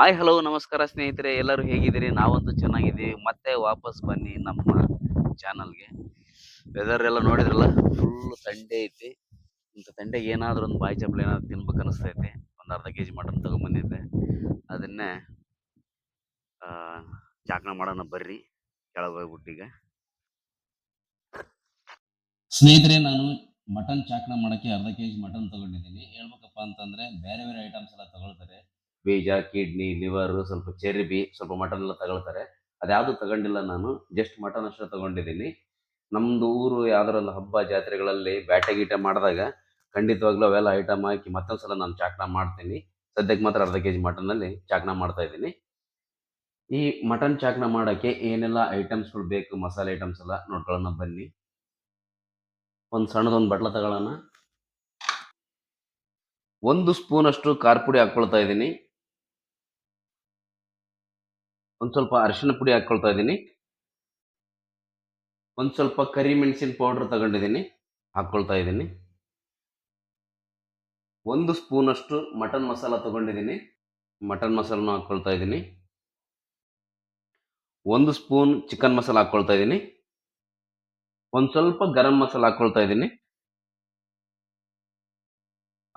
Hi hello ನಮಸ್ಕಾರ ಸ್ನೇಹಿತರೆ. ಎಲ್ಲರೂ ಹೇಗಿದ್ದೀರಿ? ನಾವಂತೂ ಚೆನ್ನಾಗಿದ್ದೀವಿ. ಮತ್ತೆ ವಾಪಸ್ ಬನ್ನಿ ನಮ್ಮ ಚಾನಲ್ಗೆ. ವೆದರ್ ಎಲ್ಲ ನೋಡಿದ್ರಲ್ಲ ಫುಲ್ ತಂಡೆ ಐತಿ. ಇಂಥ ತಂಡೆಗೆ ಏನಾದರೂ ಒಂದು ಬಾಯಿ ಚಪ್ಪಲಿ ಏನಾದ್ರು ತಿನ್ಬೇಕು ಅನಿಸ್ತೈತಿ. ಒಂದು ಅರ್ಧ ಕೆ ಜಿ ಮಟನ್ ತೊಗೊಂಬಂದಿದ್ದೆ. ಅದನ್ನೇ ಆ, ಚಾಕ್ನ ಮಾಡೋಣ ಬರ್ರಿ. ಕೆಳಗೆ ಹೋಗ್ಬಿಟ್ಟು ಈಗ. ಸ್ನೇಹಿತರೆ ನಾನು ಮಟನ್ ಚಾಕ್ನ ಮಾಡೋಕ್ಕೆ ಅರ್ಧ ಕೆ ಜಿ ಮಟನ್ ತಗೊಂಡಿದ್ದೀನಿ. ಹೇಳ್ಬೇಕಪ್ಪ ಅಂತಂದರೆ ಬೇರೆ ಬೇರೆ ಐಟಮ್ಸ್ ಎಲ್ಲ ತಗೊಳ್ತಾರೆ. ಬೀಜ, ಕಿಡ್ನಿ, ಲಿವರ್ ಸ್ವಲ್ಪ ಚರ್ಬಿ ಸ್ವಲ್ಪ ಮಟನ್ ಎಲ್ಲ ತಗೊಳ್ತಾರೆ. ಅದ್ಯಾವುದು ತಗೊಂಡಿಲ್ಲ ನಾನು ಜಸ್ಟ್ ಮಟನ್ ಅಷ್ಟೇ ತಗೊಂಡಿದ್ದೀನಿ. ನಮ್ಮದು ಊರು ಯಾವ್ದಾರೊಂದು ಹಬ್ಬ, ಜಾತ್ರೆಗಳಲ್ಲಿ ಬ್ಯಾಟೆ ಗೀಟೆ ಮಾಡಿದಾಗ ಖಂಡಿತವಾಗ್ಲೂ ಅವೆಲ್ಲ ಐಟಮ್ ಹಾಕಿ ಮತ್ತೊಂದ್ಸಲ ನಾನು ಚಾಕ್ನ ಮಾಡ್ತೀನಿ. ಸದ್ಯಕ್ಕೆ ಮಾತ್ರ ಅರ್ಧ ಕೆ ಜಿ ಮಟನಲ್ಲಿ ಚಾಕ್ನ ಮಾಡ್ತಾ ಇದ್ದೀನಿ. ಈ ಮಟನ್ ಚಾಕ್ನ ಮಾಡೋಕ್ಕೆ ಏನೆಲ್ಲ ಐಟಮ್ಸ್ಗಳು ಬೇಕು, ಮಸಾಲೆ ಐಟಮ್ಸ್ ಎಲ್ಲ ನೋಡ್ಕೊಳ್ಳೋಣ, ಬನ್ನಿ. ಒಂದು ಸಣ್ಣದೊಂದು ಬಟ್ಲ ತಗೊಳ್ಳೋಣ. ಒಂದು ಸ್ಪೂನಷ್ಟು ಖಾರ ಪುಡಿ ಹಾಕ್ಕೊಳ್ತಾ ಇದ್ದೀನಿ. ಒಂದು ಸ್ವಲ್ಪ ಅರಿಶಿನ ಪುಡಿ ಹಾಕ್ಕೊಳ್ತಾ ಇದ್ದೀನಿ. ಒಂದು ಸ್ವಲ್ಪ ಕರಿಮೆಣಸಿನ ಪೌಡ್ರ್ ತಗೊಂಡಿದ್ದೀನಿ. ಹಾಕ್ಕೊಳ್ತಾ ಇದ್ದೀನಿ. ಒಂದು ಸ್ಪೂನ್ ಅಷ್ಟು ಮಟನ್ ಮಸಾಲ ತಗೊಂಡಿದ್ದೀನಿ. ಮಟನ್ ಮಸಾಲನೂ ಹಾಕ್ಕೊಳ್ತಾ ಇದ್ದೀನಿ. ಒಂದು ಸ್ಪೂನ್ ಚಿಕನ್ ಮಸಾಲ ಹಾಕ್ಕೊಳ್ತಾ ಇದ್ದೀನಿ. ಒಂದು ಸ್ವಲ್ಪ ಗರಂ ಮಸಾಲ ಹಾಕ್ಕೊಳ್ತಾ ಇದ್ದೀನಿ.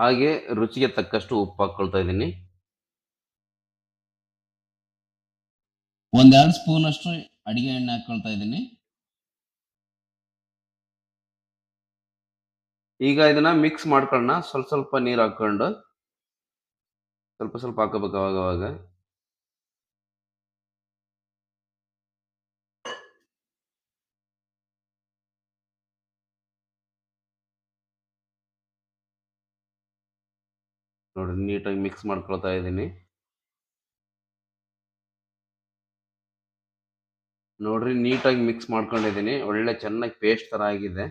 ಹಾಗೆ ರುಚಿಗೆ ತಕ್ಕಷ್ಟು ಉಪ್ಪು ಹಾಕ್ಕೊಳ್ತಾ ಇದ್ದೀನಿ. ಒಂದೆರಡು ಸ್ಪೂನ್ ಅಷ್ಟು ಅಡಿಗೆ ಎಣ್ಣೆ ಹಾಕೊಳ್ತಾ ಇದ್ದೀನಿ. ಈಗ ಇದನ್ನ ಮಿಕ್ಸ್ ಮಾಡ್ಕೊಳ್ಳೋಣ. ಸ್ವಲ್ಪ ಸ್ವಲ್ಪ ನೀರು ಹಾಕೊಂಡು ಸ್ವಲ್ಪ ಸ್ವಲ್ಪ ಹಾಕೋಬೇಕು ಅವಾಗ ಅವಾಗ. ನೋಡಿ, ನೀಟಾಗಿ ಮಿಕ್ಸ್ ಮಾಡ್ಕೊಳ್ತಾ ಇದ್ದೀನಿ. ನೋಡ್ರಿ, ನೀಟಾಗಿ ಮಿಕ್ಸ್ ಮಾಡ್ಕೊಂಡಿದ್ದೀನಿ. ಒಳ್ಳೆ ಚೆನ್ನಾಗಿ ಪೇಸ್ಟ್ ಥರ ಆಗಿದೆ.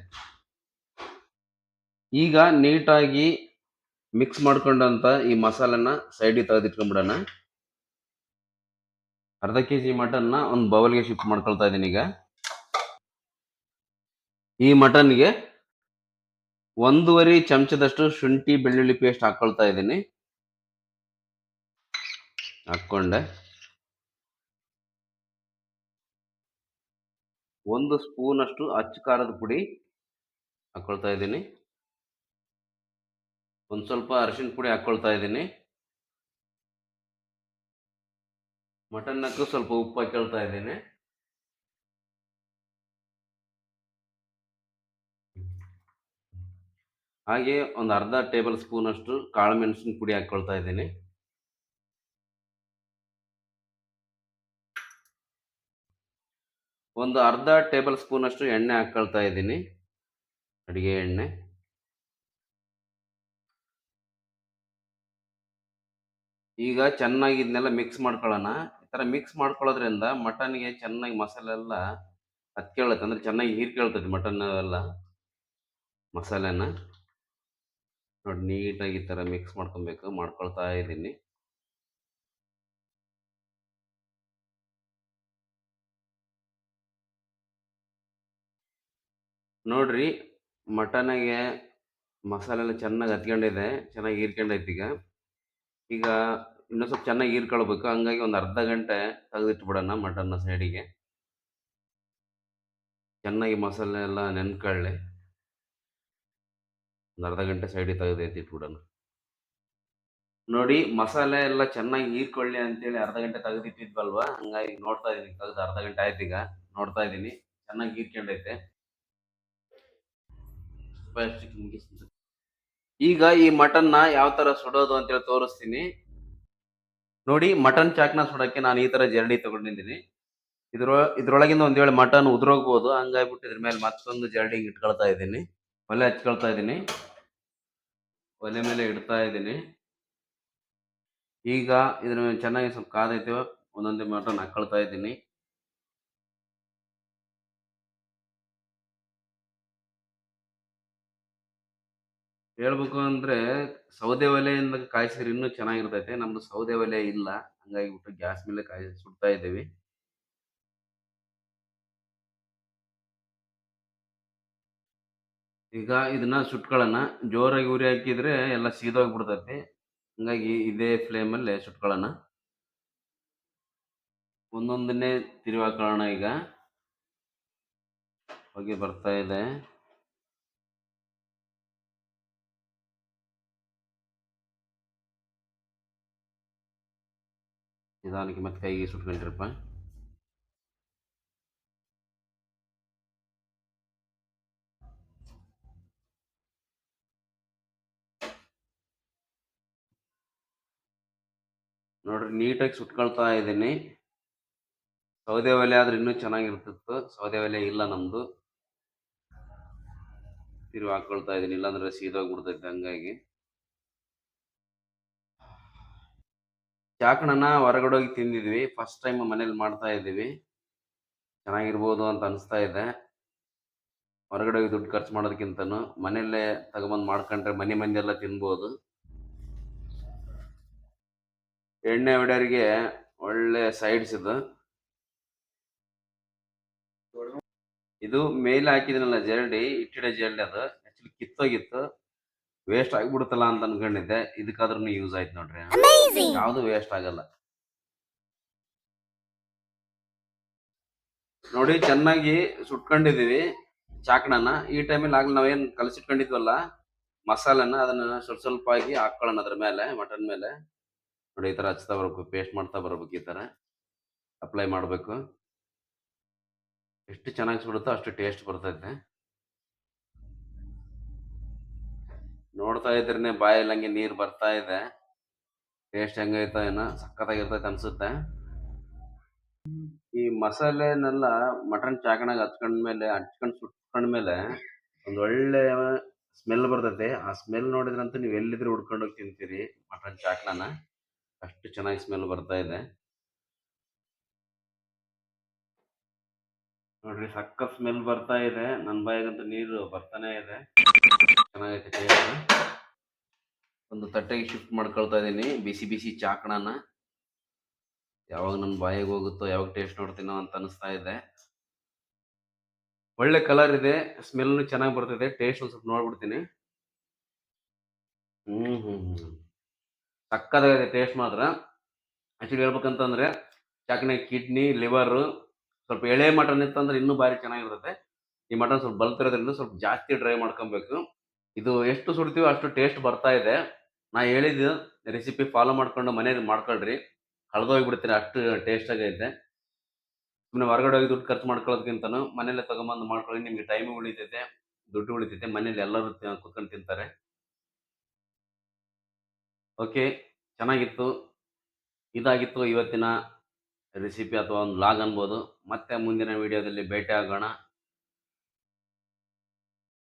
ಈಗ ನೀಟಾಗಿ ಮಿಕ್ಸ್ ಮಾಡ್ಕೊಂಡಂತ ಈ ಮಸಾಲೆನ ಸೈಡಿಗೆ ತೆಗೆದಿಟ್ಕೊಂಡ್ಬಿಡೋಣ ಅರ್ಧ ಕೆ ಜಿ ಮಟನ್ನ ಒಂದು ಬೌಲ್ಗೆ ಶಿಫ್ಟ್ ಮಾಡ್ಕೊಳ್ತಾ ಇದ್ದೀನಿ ಈಗ. ಈ ಮಟನ್ಗೆ ಒಂದೂವರೆ ಚಮಚದಷ್ಟು ಶುಂಠಿ ಬೆಳ್ಳುಳ್ಳಿ ಪೇಸ್ಟ್ ಹಾಕ್ಕೊಳ್ತಾ ಇದ್ದೀನಿ. ಹಾಕ್ಕೊಂಡೆ. ಒಂದು ಸ್ಪೂನ್ ಅಷ್ಟು ಅಚ್ಚ ಖಾರದ ಪುಡಿ ಹಾಕ್ಕೊಳ್ತಾ ಇದ್ದೀನಿ. ಒಂದು ಸ್ವಲ್ಪ ಅರಿಶಿನ ಪುಡಿ ಹಾಕ್ಕೊಳ್ತಾ ಇದ್ದೀನಿ. ಮಟನ್ನಕ್ಕೂ ಸ್ವಲ್ಪ ಉಪ್ಪು ಹಾಕ್ಕೊಳ್ತಾ ಇದ್ದೀನಿ. ಹಾಗೆ ಒಂದು ಅರ್ಧ ಟೇಬಲ್ ಸ್ಪೂನ್ ಅಷ್ಟು ಕಾಳು ಮೆಣಸಿನ ಪುಡಿ ಹಾಕ್ಕೊಳ್ತಾ ಇದ್ದೀನಿ. ಒಂದು ಅರ್ಧ ಟೇಬಲ್ ಸ್ಪೂನ್ ಅಷ್ಟು ಎಣ್ಣೆ ಹಾಕ್ಕೊಳ್ತಾ ಇದ್ದೀನಿ. ಅಡುಗೆ ಎಣ್ಣೆ. ಈಗ ಚೆನ್ನಾಗಿ ಇದನ್ನೆಲ್ಲ ಮಿಕ್ಸ್ ಮಾಡ್ಕೊಳ್ಳೋಣ. ಈ ಥರ ಮಿಕ್ಸ್ ಮಾಡ್ಕೊಳ್ಳೋದ್ರಿಂದ ಮಟನ್ಗೆ ಚೆನ್ನಾಗಿ ಮಸಾಲೆ ಎಲ್ಲ ಹತ್ಕೊಳ್ಳುತ್ತೆ ಅಂದರೆ ಚೆನ್ನಾಗಿ ಹೀರ್ಕೊಳ್ತದೆ ಮಟನ್ ಎಲ್ಲ ಮಸಾಲೆನ. ನೋಡಿ ನೀಟಾಗಿ ಈ ಥರ ಮಿಕ್ಸ್ ಮಾಡ್ಕೊಬೇಕು, ಮಾಡ್ಕೊಳ್ತಾ ಇದ್ದೀನಿ. ನೋಡ್ರಿ ಮಟನಿಗೆ ಮಸಾಲೆ ಎಲ್ಲ ಚೆನ್ನಾಗಿ ಹತ್ಕೊಂಡಿದೆ, ಚೆನ್ನಾಗಿ ಹೀರ್ಕೊಂಡೈತೆ ಈಗ. ಈಗ ಇನ್ನೂ ಸ್ವಲ್ಪ ಚೆನ್ನಾಗಿ ಹೀರ್ಕೊಳ್ಬೇಕು. ಹಂಗಾಗಿ ಒಂದು ಅರ್ಧ ಗಂಟೆ ತೆಗೆದಿಟ್ಬಿಡೋಣ ಮಟನ್ನ ಸೈಡಿಗೆ. ಚೆನ್ನಾಗಿ ಮಸಾಲೆ ಎಲ್ಲ ನೆನ್ಕೊಳ್ಳಿ. ಒಂದು ಅರ್ಧ ಗಂಟೆ ಸೈಡಿಗೆ ತೆಗೆದು ಎತ್ತಿಟ್ಬಿಡೋಣ. ನೋಡಿ ಮಸಾಲೆ ಎಲ್ಲ ಚೆನ್ನಾಗಿ ಹೀರ್ಕೊಳ್ಳಿ ಅಂತೇಳಿ ಅರ್ಧ ಗಂಟೆ ತೆಗೆದಿಟ್ಟಿದ್ವಲ್ವಾ? ಹಂಗಾಗಿ ನೋಡ್ತಾ ಇದ್ದೀನಿ ತೆಗೆದು ಅರ್ಧ ಗಂಟೆ ಆಯ್ತು ಈಗ. ನೋಡ್ತಾ ಇದ್ದೀನಿ ಚೆನ್ನಾಗಿ ಹೀರ್ಕೊಂಡೈತೆ ಪ್ಲಾಸ್ಟಿಕ್ ಮುಗಿಸ್ತೀನಿ. ಈಗ ಈ ಮಟನ್ನ ಯಾವ ತರ ಸುಡೋದು ಅಂತೇಳಿ ತೋರಿಸ್ತೀನಿ. ನೋಡಿ, ಮಟನ್ ಚಾಕ್ನ ಸುಡೋಕ್ಕೆ ನಾನು ಈ ತರ ಜರಡಿ ತಗೊಂಡಿದ್ದೀನಿ ಇದ್ರ, ಇದ್ರೊಳಗಿಂದ ಒಂದ್ ವೇಳೆ ಮಟನ್ ಉದುರೋಗ್ಬೋದು. ಹಂಗಾಗ್ಬಿಟ್ಟು ಇದ್ರ ಮೇಲೆ ಮತ್ತೊಂದು ಜರಡಿ ಇಟ್ಕೊಳ್ತಾ ಇದ್ದೀನಿ. ಒಲೆ ಹಚ್ಕೊಳ್ತಾ ಇದ್ದೀನಿ. ಒಲೆ ಮೇಲೆ ಇಡ್ತಾ ಇದ್ದೀನಿ. ಈಗ ಇದ್ರ ಮೇಲೆ ಚೆನ್ನಾಗಿ ಸ್ವಲ್ಪ ಕಾದೈತೆ. ಒಂದೊಂದೇ ಮಟನ್ ಹಾಕೊಳ್ತಾ ಇದ್ದೀನಿ. ಹೇಳ್ಬೇಕು ಅಂದ್ರೆ ಸೌದೆ ಒಲೆಯಿಂದ ಕಾಯಿಸಿದ್ರೆ ಇನ್ನೂ ಚೆನ್ನಾಗಿರ್ತೈತೆ. ನಮ್ದು ಸೌದೆ ಒಲೆ ಇಲ್ಲ. ಹಂಗಾಗಿ ಬಿಟ್ಟು ಗ್ಯಾಸ್ ಮೇಲೆ ಕಾಯಿ ಸುಡ್ತಾ ಇದ್ದೀವಿ. ಈಗ ಇದನ್ನ ಸುಟ್ಕೊಳ್ಳೋಣ. ಜೋರಾಗಿ ಉರಿ ಹಾಕಿದ್ರೆ ಎಲ್ಲ ಸೀದೋಗ್ಬಿಡ್ತೈತಿ. ಹಂಗಾಗಿ ಇದೇ ಫ್ಲೇಮಲ್ಲೇ ಸುಟ್ಕೊಳ್ಳೋಣ. ಒಂದೊಂದನ್ನೇ ತಿರುವಾಕೊಳ್ಳೋಣ ಈಗ. ಹೋಗಿ ಬರ್ತಾ ಇದೆ. ನಿಧಾನಕ್ಕೆ ಮತ್ತೆ ಕೈಗೆ ಸುಟ್ಕೊಂಡ್ರಪ್ಪ ನೋಡ್ರಿ, ನೀಟಾಗಿ ಸುಟ್ಕೊಳ್ತಾ ಇದ್ದೀನಿ. ಸೌದೆ ಒಲೆ ಆದ್ರೆ ಇನ್ನೂ ಚೆನ್ನಾಗಿರ್ತಿತ್ತು ಸೌದೆ ಒಲೆ ಇಲ್ಲ ನಮ್ದು. ತಿರುವಿ ಹಾಕೊಳ್ತಾ ಇದ್ದೀನಿ, ಇಲ್ಲಾಂದ್ರೆ ಸೀದೋಗ್ಬಿಡ್ತೈತೆ ಹಂಗಾಗಿ. ಚಾಕಣನ ಹೊರಗಡೆ ಹೋಗಿ ತಿಂದಿದ್ವಿ. ಫಸ್ಟ್ ಟೈಮ್ ಮನೇಲಿ ಮಾಡ್ತಾ ಇದ್ದೀವಿ. ಚೆನ್ನಾಗಿರ್ಬೋದು ಅಂತ ಅನಿಸ್ತಾ ಇದೆ. ಹೊರಗಡೆ ಹೋಗಿ ದುಡ್ಡು ಖರ್ಚು ಮಾಡೋದಕ್ಕಿಂತನೂ ಮನೆಯಲ್ಲೇ ತಗೊಂಬಂದು ಮಾಡ್ಕೊಂಡ್ರೆ ಮನೆ ಮಂದಿ ಎಲ್ಲ ತಿನ್ಬೋದು. ಎಣ್ಣೆ ಹೊಡೆಯೋರಿಗೆ ಒಳ್ಳೆ ಸೈಡ್ಸ್ ಇದು. ಇದು ಮೇಲೆ ಹಾಕಿದ್ನಲ್ಲ ಜರಡಿ ಇಟ್ಟಿಡೆ ಜರಡಿ ಅದು. ಆಕ್ಚುಲಿ ಕಿತ್ತೋಗಿತ್ತು. ವೇಸ್ಟ್ ಆಗ್ಬಿಡುತ್ತಲ್ಲ ಅಂತ ಅನ್ಕೊಂಡಿದ್ದೆ. ಇದಕ್ಕಾದ್ರೂ ಯೂಸ್ ಆಯ್ತು ನೋಡ್ರಿ. ಯಾವುದು ವೇಸ್ಟ್ ಆಗಲ್ಲ. ನೋಡಿ ಚೆನ್ನಾಗಿ ಸುಟ್ಕೊಂಡಿದೀವಿ ಚಾಕಣನ. ಈ ಟೈಮಲ್ಲಿ ಆಗ್ಲಿ ನಾವೇನ್ ಕಲಸಿಟ್ಕೊಂಡಿದ್ವಲ್ಲ ಮಸಾಲೆನ ಅದನ್ನ ಸ್ವಲ್ಪ ಸ್ವಲ್ಪ ಆಗಿ ಹಾಕೊಳ್ಳೋಣ ಅದ್ರ ಮೇಲೆ ಮಟನ್ ಮೇಲೆ. ನೋಡಿ ಈ ತರ ಹಚ್ತಾ ಬರ್ಬೇಕು ಪೇಸ್ಟ್ ಮಾಡ್ತಾ ಬರ್ಬೇಕು ಈ ತರ. ಅಪ್ಲೈ ಮಾಡಬೇಕು. ಎಷ್ಟು ಚೆನ್ನಾಗಿ ಸುಡುತ್ತೋ ಅಷ್ಟು ಟೇಸ್ಟ್ ಬರ್ತೈತೆ. ನೋಡ್ತಾ ಇದ್ರೆ ಬಾಯಲ್ಲಿ ಹಂಗೆ ನೀರು ಬರ್ತಾ ಇದೆ. ಟೇಸ್ಟ್ ಹೆಂಗೈತ ಏನೋ ಸಖತ್ತಾಗಿರ್ತೈತೆ ಅನ್ಸುತ್ತೆ. ಈ ಮಸಾಲೆನೆಲ್ಲ ಮಟನ್ ಚಾಕಣಾಗ ಹಚ್ಕೊಂಡ್ಮೇಲೆ ಹಚ್ಕೊಂಡ್ ಸುಟ್ಕೊಂಡ್ಮೇಲೆ ಒಂದ್ ಒಳ್ಳೆ ಸ್ಮೆಲ್ ಬರ್ತೈತೆ. ಆ ಸ್ಮೆಲ್ ನೋಡಿದ್ರಂತ ನೀವು ಎಲ್ಲಿದ್ರು ಹುಡ್ಕೊಂಡು ಹೋಗಿ ತಿಂತೀರಿ ಮಟನ್ ಚಾಕಣನ. ಅಷ್ಟು ಚೆನ್ನಾಗಿ ಸ್ಮೆಲ್ ಬರ್ತಾ ಇದೆ. ನೋಡ್ರಿ ಸಕ್ಕ ಸ್ಮೆಲ್ ಬರ್ತಾ ಇದೆ. ನನ್ನ ಬಾಯಿಗಂತೂ ನೀರು ಬರ್ತಾನೆ ಇದೆ. ಚೆನ್ನಾಗೈತೆ ಒಂದು ತಟ್ಟೆಗೆ ಶಿಫ್ಟ್ ಮಾಡ್ಕೊಳ್ತಾ ಇದ್ದೀನಿ ಬಿಸಿ ಬಿಸಿ ಚಾಕಣನ ಯಾವಾಗ ನನ್ನ ಬಾಯಿಗೆ ಹೋಗುತ್ತೋ, ಯಾವಾಗ ಟೇಸ್ಟ್ ನೋಡ್ತೀನೋ ಅಂತ ಅನಿಸ್ತಾ ಇದೆ. ಒಳ್ಳೆ ಕಲರ್ ಇದೆ. ಸ್ಮೆಲ್ ಚೆನ್ನಾಗಿ ಬರ್ತಿದೆ. ಟೇಸ್ಟ್ ಒಂದು ಸ್ವಲ್ಪ ನೋಡ್ಬಿಡ್ತೀನಿ. ಹ್ಮ್ ಹ್ಮ್ ಹ್ಮ್ ಸಕ್ಕದಾಗಿದೆ ಟೇಸ್ಟ್ ಮಾತ್ರ. ಆ್ಯಕ್ಚುಲಿ ಹೇಳ್ಬೇಕಂತಂದ್ರೆ ಚಾಕಣೆ ಕಿಡ್ನಿ ಲಿವರ್ ಸ್ವಲ್ಪ ಎಳೆ ಮಟನ್ ಇತ್ತಂದ್ರೆ ಇನ್ನೂ ಭಾರಿ ಚೆನ್ನಾಗಿರುತ್ತೆ. ಈ ಮಟನ್ ಸ್ವಲ್ಪ ಬಲ್ತಿರೋದ್ರಿಂದ ಸ್ವಲ್ಪ ಜಾಸ್ತಿ ಡ್ರೈ ಮಾಡ್ಕೊಬೇಕು. ಇದು ಎಷ್ಟು ಸುಡ್ತೀವೋ ಅಷ್ಟು ಟೇಸ್ಟ್ ಬರ್ತಾ ಇದೆ. ನಾ ಹೇಳಿದ್ದು ರೆಸಿಪಿ ಫಾಲೋ ಮಾಡ್ಕೊಂಡು ಮನೇಲಿ ಮಾಡ್ಕೊಳ್ರಿ. ಕಳೆದೋಗ್ಬಿಡ್ತೀರಿ ಅಷ್ಟು ಟೇಸ್ಟ್ ಆಗೈತೆ ಸುಮ್ಮನೆ ಹೊರಗಡೆ ಹೋಗಿ ದುಡ್ಡು ಖರ್ಚು ಮಾಡ್ಕೊಳ್ಳೋದಕ್ಕಿಂತನೂ ಮನೇಲೆ ತಗೊಂಬಂದು ಮಾಡ್ಕೊಳ್ಳಿ, ನಿಮಗೆ ಟೈಮ್ ಉಳಿತೈತೆ, ದುಡ್ಡು ಉಳಿತೈತೆ, ಮನೇಲಿ ಎಲ್ಲರೂ ಕುತ್ಕೊಂಡು ತಿಂತಾರೆ. ಓಕೆ ಚೆನ್ನಾಗಿತ್ತು. ಇದಾಗಿತ್ತು ಇವತ್ತಿನ ರೆಸಿಪಿ ಅಥವಾ ಒಂದು ಲಾಗ್ ಅನ್ಬೋದು. ಮತ್ತೆ ಮುಂದಿನ ವಿಡಿಯೋದಲ್ಲಿ ಭೇಟಿ ಆಗೋಣ